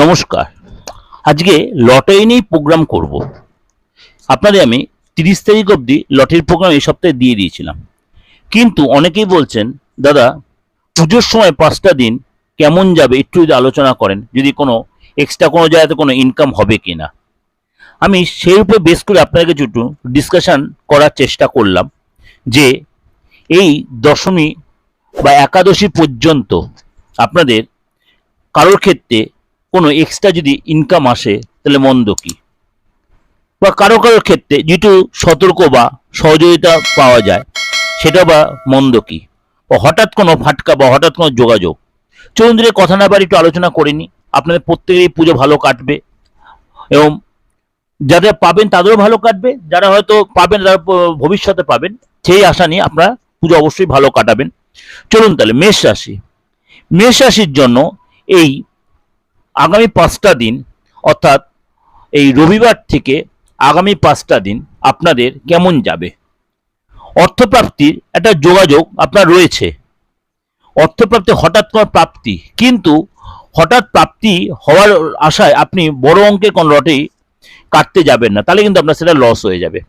নমস্কার। আজকে লটারি নিয়েই প্রোগ্রাম করব। আপনাদের আমি তিরিশ তারিখ অবধি লটারির প্রোগ্রাম এই সপ্তাহে দিয়ে দিয়েছিলাম। কিন্তু অনেকেই বলছেন, দাদা, পুজোর সময় পাঁচটা দিন কেমন যাবে? একটু যদি আলোচনা করেন, যদি কোনো এক্সট্রা কোনো জায়গাতে কোনো ইনকাম হবে কি না আমি সেই উপরে বেস করে আপনাদের কিছু একটু ডিসকাশন করার চেষ্টা করলাম যে এই দশমী বা একাদশী পর্যন্ত আপনাদের কারোর ক্ষেত্রে কোনো এক্সট্রা যদি ইনকাম আসে, তাহলে মন্দ কি? বা কারও কারোর ক্ষেত্রে যেটু সতর্ক বা সহযোগিতা পাওয়া যায়, সেটা বা মন্দ কি? বা হঠাৎ কোনো ফাটকা বা হঠাৎ কোনো যোগাযোগ? চলুন কথা না বাড়ি একটু আলোচনা করিনি আপনাদের প্রত্যেকেরই পুজো ভালো কাটবে এবং যারা পাবেন তাদেরও ভালো কাটবে। যারা হয়তো পাবেন, তারা ভবিষ্যতে পাবেন। সেই আশা নিয়ে আপনারা পুজো অবশ্যই ভালো কাটাবেন। চলুন তাহলে মেষ রাশি। মেষ রাশির জন্য এই আগামী পাঁচটা দিন, অর্থাৎ এই রবিবার থেকে আগামী পাঁচটা দিন আপনাদের কেমন যাবে? অর্থপ্রাপ্তির একটা যোগাযোগ আপনার রয়েছে। অর্থপ্রাপ্তি হঠাৎ কোনো প্রাপ্তি, কিন্তু হঠাৎ প্রাপ্তি হওয়ার আশায় আপনি বড় অঙ্কের কোনো লটে কাটতে যাবেন না, তাহলে কিন্তু আপনার সেটা লস হয়ে যাবে।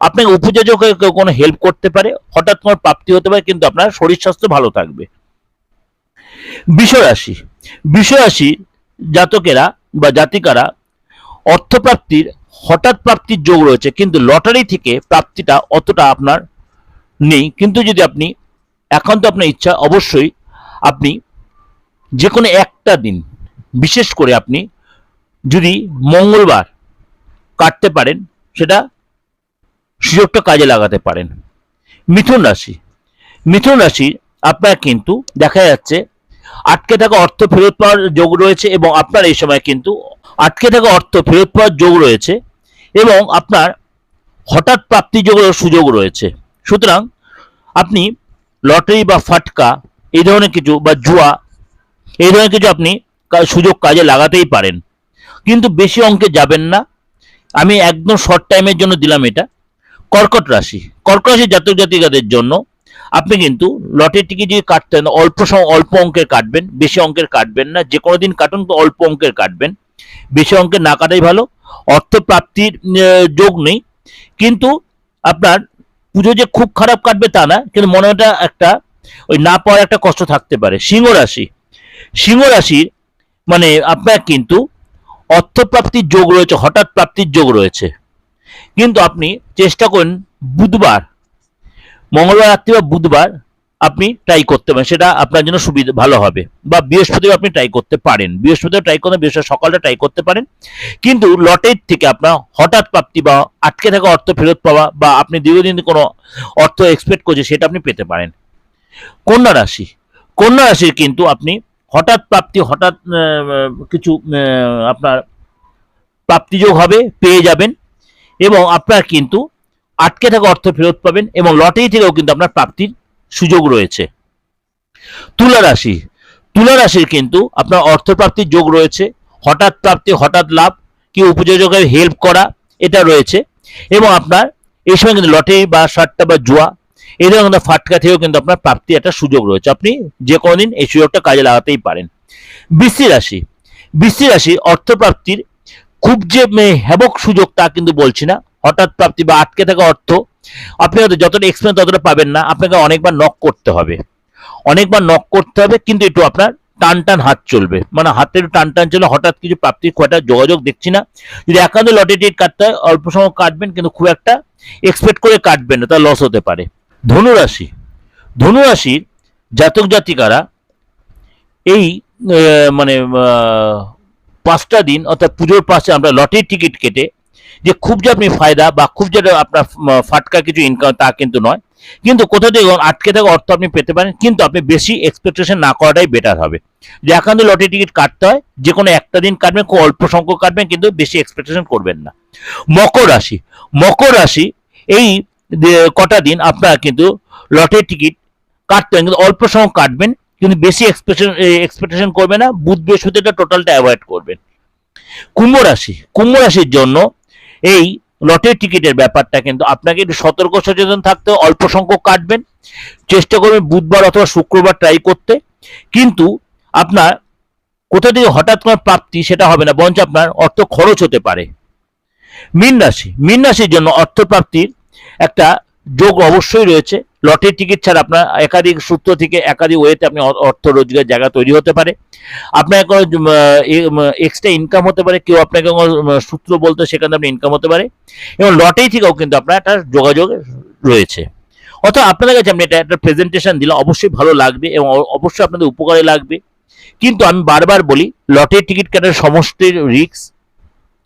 আপনাকে উপযোজক কোনো হেল্প করতে পারে, হঠাৎ কোনো প্রাপ্তি হতে পারে, কিন্তু আপনার শরীর স্বাস্থ্য ভালো থাকবে। বিষরাশি বিষরাশি জাতকেরা বা জাতিকারা অর্থপ্রাপ্তির হঠাৎ প্রাপ্তির যোগ রয়েছে, কিন্তু লটারি থেকে প্রাপ্তিটা অতটা আপনার নেই। কিন্তু যদি আপনি একান্ত আপনার ইচ্ছা, অবশ্যই আপনি যে কোনো একটা দিন, বিশেষ করে আপনি যদি মঙ্গলবার কাটতে পারেন, সেটা সুযোগটা কাজে লাগাতে পারেন। মিথুন রাশি। মিথুন রাশি আপনার কিন্তু দেখা যাচ্ছে আটকে থাকা অর্থ ফেরত পাওয়ার যোগ রয়েছে এবং আপনার এই সময় কিন্তু আটকে থাকা অর্থ ফেরত পাওয়ার যোগ রয়েছে এবং আপনার হঠাৎ প্রাপ্তি যোগের সুযোগ রয়েছে। সুতরাং আপনি লটারি বা ফাটকা এই ধরনের কিছু বা জুয়া এই ধরনের কিছু আপনি সুযোগ কাজে লাগাতেই পারেন। কিন্তু বেশি অঙ্কে যাবেন না। আমি একদম শর্ট টাইমের জন্য দিলাম এটা। কর্কট রাশি। কর্কট রাশি জাতক জাতিকাদের জন্য আপনি কিন্তু লটের টিকিট যদি কাটতেন, অল্প অল্প অঙ্কের কাটবেন, বেশি অঙ্কের কাটবেন না, যে কোনো দিন কাটুন অল্প অঙ্কের কাটবেন। বেশি অঙ্কের না কাটাই ভালো অর্থ প্রাপ্তির যোগ নেই। কিন্তু আপনার পুজো যে খুব খারাপ কাটবে তা না, কিন্তু মনে ওটা একটা, ওই না পাওয়ার একটা কষ্ট থাকতে পারে। সিংহ রাশি, সিংহ রাশির মানে আপনার কিন্তু অর্থপ্রাপ্তির যোগ রয়েছে, হঠাৎ প্রাপ্তির যোগ রয়েছে। কিন্তু আপনি চেষ্টা করুন বুধবার মঙ্গলবার, রাত্রি বা বুধবার আপনি ট্রাই করতে পারেন। সেটা আপনার জন্য সুবিধা, ভালো হবে। বা বৃহস্পতিবার আপনি ট্রাই করতে পারেন। বৃহস্পতিবার ট্রাই করতে বৃহস্পতি সকালটা ট্রাই করতে পারেন। কিন্তু লটের থেকে আপনার হঠাৎ প্রাপ্তি বা আটকে থাকা অর্থ ফেরত পাওয়া বা আপনি দীর্ঘদিন কোনো অর্থ এক্সপেক্ট করছে সেটা আপনি পেতে পারেন। কন্যা রাশি। কন্যা রাশির কিন্তু আপনি হঠাৎ প্রাপ্তি, হঠাৎ কিছু আপনার প্রাপ্তিযোগ হবে, পেয়ে যাবেন। এবং আপনার কিন্তু আটকে থাকা অর্থ ফেরত পাবেন এবং লটারি থেকেও কিন্তু আপনার প্রাপ্তির সুযোগ রয়েছে। তুলা রাশি। তুলা রাশির কিন্তু আপনার অর্থপ্রাপ্তির যোগ রয়েছে। হঠাৎ প্রাপ্তি, হঠাৎ লাভ, কি উপযোজকের হেল্প করা, এটা রয়েছে। এবং আপনার এই সময় কিন্তু লটারি বা সাট্টা বা জুয়া, এই ধরনের কিন্তু ফাটকা থেকেও কিন্তু আপনার প্রাপ্তি একটা সুযোগ রয়েছে। আপনি যে কোনো দিন এই সুযোগটা কাজে লাগাতেই পারেন। বৃষ্টি রাশি। বৃষ্টি রাশি অর্থপ্রাপ্তির খুব যে হ্যাবক সুযোগ তা কিন্তু বলছি না। হঠাৎ প্রাপ্তি বা আটকে থাকা অর্থ, আপনি হয়তো যতটা এক্সপেরিয়েন্স ততটা পাবেন না, আপনাকে অনেকবার নক করতে হবে। অনেকবার নক করতে হবে, কিন্তু একটু আপনার টান টান হাত চলবে। মানে হাতে একটু টান টান চলে হঠাৎ কিছু প্রাপ্তির খুব একটা যোগাযোগ দেখছি না। যদি একান্ত লটে টিকিট কাটতে হয়, অল্প সময় কাটবেন, কিন্তু খুব একটা এক্সপেক্ট করে কাটবেন না, তা লস হতে পারে। ধনুরাশি। ধনুরাশির জাতক জাতিকারা এই মানে পাঁচটা দিন, অর্থাৎ পুজোর পাশে আমরা লটের টিকিট কেটে যে খুব যে আপনি ফায়দা বা খুব যে আপনার ফাটকা কিছু ইনকাম তা কিন্তু নয়। কিন্তু কোথাও থেকে আটকে থাকা অর্থ আপনি পেতে পারেন, কিন্তু আপনি বেশি এক্সপেকটেশন না করাটাই বেটার হবে। যে একান্ত লটারি টিকিট কাটতে হয়, যে কোনো একটা দিন কাটবেন, খুব অল্প সংখ্যক কাটবেন, কিন্তু বেশি এক্সপেকটেশন করবেন না। মকর রাশি মকর রাশি, এই কটা দিন আপনারা কিন্তু লটারি টিকিট কাটতে হয় কিন্তু অল্প সংখ্যক কাটবেন, কিন্তু বেশি এক্সপেকটেশন এক্সপেকটেশন করবে না, বুধ বৃহস্পতিটা টোটালটা অ্যাভয়েড করবেন। কুম্ভ রাশি, কুম্ভ রাশির জন্য এই লটের টিকিটের ব্যাপারটা কিন্তু আপনাকে একটু সতর্ক সচেতন থাকতে অল্প সংখ্যক কাটবেন। চেষ্টা করবেন বুধবার অথবা শুক্রবার ট্রাই করতে। কিন্তু আপনার কোথা থেকে হঠাৎ করে প্রাপ্তি সেটা হবে না বঞ্চ আপনার অর্থ খরচ হতে পারে। মীন রাশি, মীন রাশির জন্য অর্থপ্রাপ্তির একটা যোগ অবশ্যই রয়েছে। লটের টিকিট ছাড়া আপনার একাধিক সূত্র থেকে একাধিক ওয়েতে আপনি অর্থ রোজগার জায়গা তৈরি হতে পারে। আপনার কোনো এক্সট্রা ইনকাম হতে পারে কেউ আপনাকে কোনো, সূত্র বলতে সেখানে আপনি ইনকাম হতে পারে। এবং লটারি থেকেও কিন্তু আপনার একটা যোগাযোগ রয়েছে। অর্থাৎ আপনাদের কাছে আমি এটা একটা প্রেজেন্টেশন দিলে অবশ্যই ভালো লাগবে এবং অবশ্যই আপনাদের উপকারে লাগবে। কিন্তু আমি বারবার বলি লটের টিকিট কাটার সমষ্টির রিস্ক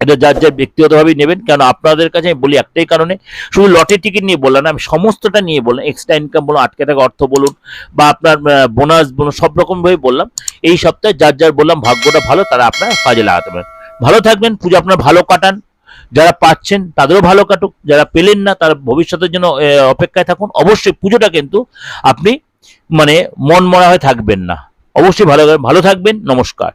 এটা যার যার ব্যক্তিগতভাবেই নেবেন। কারণ আপনাদের কাছে আমি বলি একটাই কারণে, শুধু লটারি টিকিট নিয়ে বললাম আমি সমস্তটা নিয়ে বললাম এক্সট্রা ইনকাম বলুন, আটকে থাকা অর্থ বলুন, বা আপনার বোনাস বলুন, সব রকম ভাবে বললাম। এই সপ্তাহে যার যার বললাম, ভাগ্যটা ভালো, তারা আপনার কাজে লাগাতে পারেন। ভালো থাকবেন, পুজো আপনার ভালো কাটান। যারা পাচ্ছেন, তাদেরও ভালো কাটুক। যারা পেলেন না, তারা ভবিষ্যতের জন্য অপেক্ষায় থাকুন। অবশ্যই পুজোটা কিন্তু আপনি মানে মন মরা হয়ে থাকবেন না। অবশ্যই ভালো ভালো থাকবেন, নমস্কার।